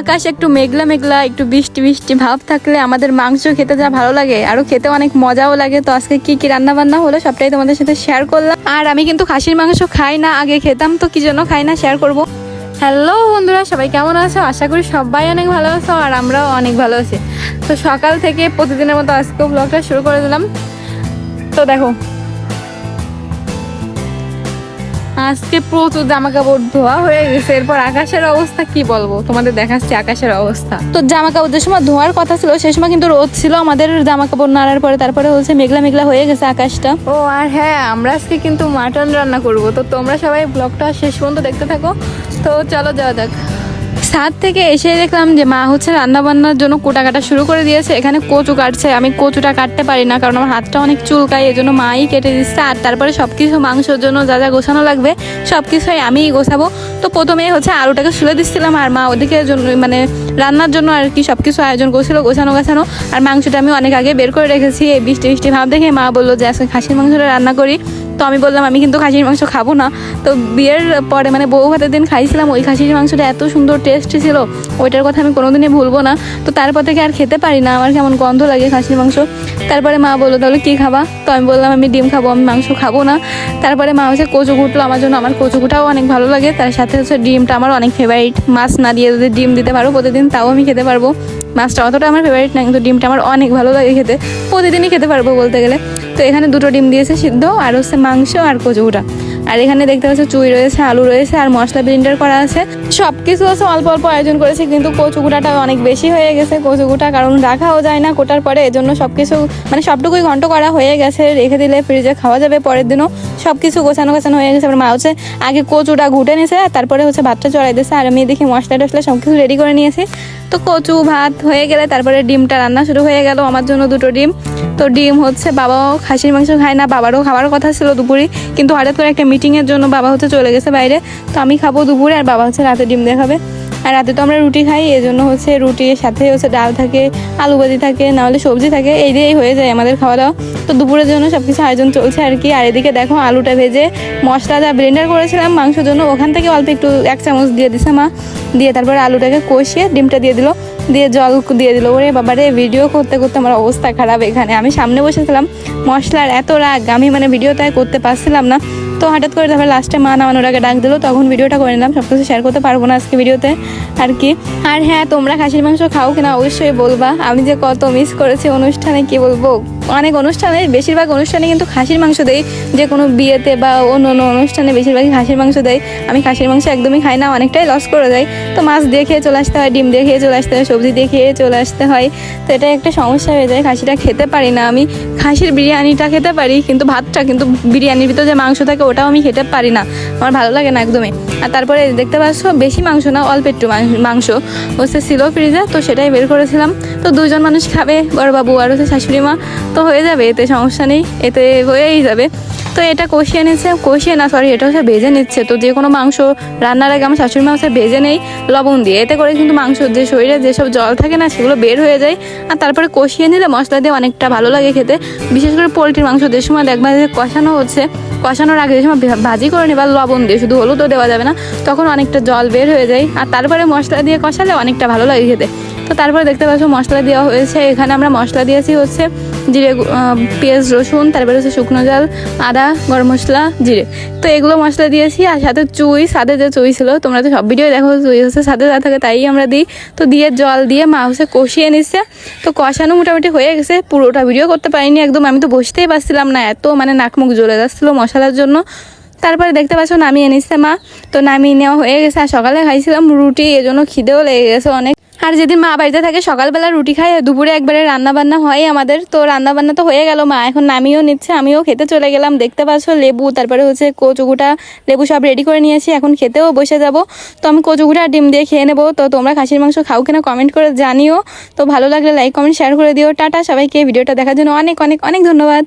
আকাশ একটু মেঘলা মেঘলা, একটু বৃষ্টি বৃষ্টি ভাব থাকলে আমাদের মাংস খেতে যা ভালো লাগে আরও খেতে অনেক মজাও লাগে। তো আজকে কি কি রান্না বান্না হলো সবটাই তোমাদের সাথে শেয়ার করলাম। আর আমি কিন্তু খাসির মাংস খাই না, আগে খেতাম তো কি জন্য খাই না শেয়ার করব। হ্যালো বন্ধুরা, সবাই কেমন আছো? আশা করি সবাই অনেক ভালো আছো আর আমরাও অনেক ভালো আছি। তো সকাল থেকে প্রতিদিনের মতো আজকেও ব্লগটা শুরু করে দিলাম। তো দেখো আজকে প্রচুর জামা কাপড় ধোয়া হয়ে গেছে এরপর আকাশের অবস্থা কি বলব? তোমাদের দেখাচ্ছি আকাশের অবস্থা। তো জামা কাপড় যে সময় ধোয়ার কথা ছিল সে সময় কিন্তু রোদ ছিল আমাদের জামা কাপড় নাড়ার পরে তারপরে হচ্ছে মেঘলা মেঘলা হয়ে গেছে আকাশটা। ও আর হ্যাঁ আমরা আজকে কিন্তু মাটন রান্না করব। তো তোমরা সবাই ব্লগটা শেষ পর্যন্ত দেখতে থাকো। তো চলো যাওয়া যাক। ছাদ থেকে এসে দেখলাম যে মা হচ্ছে রান্না বান্নার জন্য কোটা কাটা শুরু করে দিয়েছে। এখানে কচু কাটছে। আমি কচুটা কাটতে পারি না কারণ আমার হাতটা অনেক চুলকায় জন্য মাই কেটে দিচ্ছে। আর তারপরে সব কিছু মাংসের জন্য যা যা গোছানো লাগবে সব কিছুই আমিই গোছাবো। তো প্রথমে হচ্ছে আলুটাকে শুলে দিচ্ছিলাম আর মা ওদিকে মানে রান্নার জন্য আর কি সব কিছু আয়োজন করছিল, গোছানো গোছানো। আর মাংসটা আমি অনেক আগে বের করে রেখেছি। এই বৃষ্টি বৃষ্টি ভাব দেখে মা বলল যে, আজকে খাসির মাংসটা রান্না করি। তো আমি বললাম, আমি কিন্তু খাসির মাংস খাব না। তো বিয়ের পরে মানে বউ ভাতের দিন খাইছিলাম, ওই খাসির মাংসটা এত সুন্দর টেস্ট ছিল, ওইটার কথা আমি কোনোদিনই ভুলবো না। তো তারপর থেকে আর খেতে পারি না, আমার কেমন গন্ধ লাগে খাসির মাংস। তারপরে মা বলল, তাহলে কী খাবা? তো আমি বললাম, আমি ডিম খাব, আমি মাংস খাব না। তারপরে মা হচ্ছে কচু কুটলো আমার জন্য আমার কচু কুটাও অনেক ভালো লাগে। তার সাথে হচ্ছে ডিমটা আমার অনেক ফেভারিট মাছ না দিয়ে যদি ডিম দিতে পারো, প্রতিদিন তাও আমি খেতে পারব। মাছটা অতটা আমার ফেভারিট না, কিন্তু ডিমটা আমার অনেক ভালো লাগে খেতে। প্রতিদিনই খেতে পারব বলতে গেলে। তো এখানে দুটো ডিম দিয়েছে সিদ্ধ, আর হচ্ছে মাংস আর কচুটা। আর এখানে দেখতে পাচ্ছ চুই রয়েছে, আলু রয়েছে আর মশলা ব্লেন্ডার করা আছে। সব কিছু আছে, অল্প অল্প আয়োজন করেছে, কিন্তু কচুগুটাটা অনেক বেশি হয়ে গেছে কচুগুটা, কারণ রাখাও যায় না কোটার পরে, এজন্য সব কিছু মানে সবটুকুই ঘন্ট করা হয়ে গেছে, রেখে দিলে ফ্রিজে খাওয়া যাবে পরের দিনও। সব কিছু গোছানো গোছানো হয়ে গেছে আমার মা হচ্ছে আগে কচুটা ঘুটে নিয়েছে তারপরে হচ্ছে ভাতটা চড়াই দিয়েছে আর আমি দেখি মশলা টশলা সব কিছু রেডি করে নিয়েছি। তো কচু, ভাত হয়ে গেলে তারপরে ডিমটা রান্না শুরু হয়ে গেল, আমার জন্য দুটো ডিম। তো ডিম হচ্ছে বাবাও খাসির মাংস খায় না, বাবারও খাবার কথা ছিল দুপুরে। কিন্তু হঠাৎ করে একটা মিটিংয়ের জন্য বাবা হচ্ছে চলে গেছে বাইরে। তো আমি খাব দুপুরে আর বাবা হচ্ছে রাতে ডিম দেখাবে আর রাতে তো আমরা রুটি খাই এই জন্য হচ্ছে রুটির সাথে হচ্ছে ডাল থাকে, আলু ভাজি থাকে, নাহলে সবজি থাকে, এই দিয়েই হয়ে যায় আমাদের খাওয়া দাওয়া তো দুপুরের জন্য সব কিছু আয়োজন চলছে আর কি। আর এদিকে দেখো আলুটা ভেজে মশলা যা ব্লেন্ডার করেছিলাম, মাংসের জন্য ওখান থেকে অল্প একটু, এক চামচ দিয়ে দিছে মা। দিয়ে তারপরে আলুটাকে কষিয়ে ডিমটা দিয়ে দিল। দিয়ে জল দিয়ে দিল। ওরে বাবারে ভিডিও করতে করতে আমার অবস্থা খারাপ এখানে। আমি সামনে বসেছিলাম, মশলার এত রাগ, আমি মানে ভিডিওটা করতে পারছিলাম না। তো হঠাৎ করে তারপর লাস্টে মা নামানোর আগে ডাক দিল, তখন ভিডিওটা করে নিলাম সব কিছু শেয়ার করতে পারব না আজকে ভিডিওতে আর কি। আর হ্যাঁ তোমরা খাসির মাংস খাও কিনা অবশ্যই বলবা, আমি যে কত মিস করেছি অনুষ্ঠানে, কি বলব? অনেক অনুষ্ঠানে, বেশিরভাগ অনুষ্ঠানে কিন্তু খাসির মাংস দেয় যে কোনো বিয়েতে বা অন্য অন্য অনুষ্ঠানে বেশিরভাগই খাসির মাংস দেয় আমি খাসির মাংস একদমই খাই না, অনেকটাই লস করে দেয়। তো মাছ দিয়ে খেয়ে চলে আসতে হয়, ডিম দিয়ে খেয়ে চলে আসতে হয়, সবজি দিয়ে খেয়ে চলে আসতে হয়। তো এটা একটা সমস্যা হয়ে যায়, খাসিটা খেতে পারি না আমি। খাসির বিরিয়ানিটা খেতে পারি, কিন্তু ভাতটা, কিন্তু বিরিয়ানির ভিতরে যে মাংস থাকে, ওটাও আমি খেতে পারি না। আমার ভালো লাগে না একদমই। আর তারপরে দেখতে পাচ্ছ, বেশি মাংস না, অল্প একটু মাংস। হচ্ছে ছিল ফ্রিজে তো সেটাই বের করেছিলাম। তো দুজন মানুষ খাবে, বড় বাবু আর হচ্ছে শাশুড়ি মা। তো হয়ে যাবে, এতে সমস্যা নেই, এতে হয়েই যাবে। তো এটা কষিয়ে নিচ্ছে, কষিয়ে না সরি এটা হচ্ছে ভেজে নিচ্ছে। তো যে কোনো মাংস রান্নার আগে আমার শাশুড়ি মা হচ্ছে ভেজে নেই, লবণ দিয়ে। এতে করে কিন্তু মাংস যে শরীরে যেসব জল থাকে না, সেগুলো বের হয়ে যায়। আর তারপরে কষিয়ে নিলে মশলা দিয়ে অনেকটা ভালো লাগে খেতে। বিশেষ করে পোলট্রির মাংস, যে সময় দেখবা যে কষানো হচ্ছে, কষানোর আগে যে সময় ভাজি করে নিবা, লবণ দিয়ে, শুধু হলুদও দেওয়া যাবে না, তখন অনেকটা জল বের হয়ে যায়। আর তারপরে মশলা দিয়ে কষালে অনেকটা ভালো লাগে খেতে। তো তারপরে দেখতে পাচ্ছ মশলা দেওয়া হয়েছে, এখানে আমরা মশলা দিয়েছি হচ্ছে জিরে পেঁয়াজ, রসুন, তারপরে হচ্ছে শুকনো জাল, আদা, গরম মশলা, জিরে। তো এগুলো মশলা দিয়েছি আর সাথে চুই, সাদে যে চুই ছিল, তোমরা তো সব ভিডিও দেখো, চুই হচ্ছে সাথে যা থাকে তাই আমরা দিই। তো দিয়ে জল দিয়ে মা হচ্ছে কষিয়ে নিচ্ছে তো কষানো মোটামুটি হয়ে গেছে, পুরোটা ভিডিও করতে পারিনি একদম, আমি তো বসতেই পারছিলাম না, এত মানে নাক মুখ জ্বলে যাচ্ছিল মশলার জন্য। তারপরে দেখতে পাচ্ছ নামিয়ে নিচ্ছে মা। তো নামিয়ে নেওয়া হয়ে গেছে, আর সকালে খাইছিলাম রুটি, এজন্য খিদেও লেগে গেছে অনেক। আর যেদিন মা বাড়িতে থাকে, সকালবেলা রুটি খাই, দুপুরে একবারে রান্না বান্না হয় আমাদের। তো রান্না বান্না তো হয়ে গেল, মা এখন নামিয়েও নিচ্ছে, আমিও খেতে চলে গেলাম। দেখতে পাচ্ছ, লেবু, তারপরে হচ্ছে কচুগুটা লেবু সব রেডি করে নিয়েছি, এখন খেতেও বসে যাব। তো আমি কচুগুটা ডিম দিয়ে খেয়ে নেব। তো তোমরা খাসির মাংস খাও কিনা কমেন্ট করে জানিও। তো ভালো লাগলে লাইক কমেন্ট শেয়ার করে দিও। টাটা সবাইকে, ভিডিওটা দেখার জন্য অনেক অনেক অনেক ধন্যবাদ।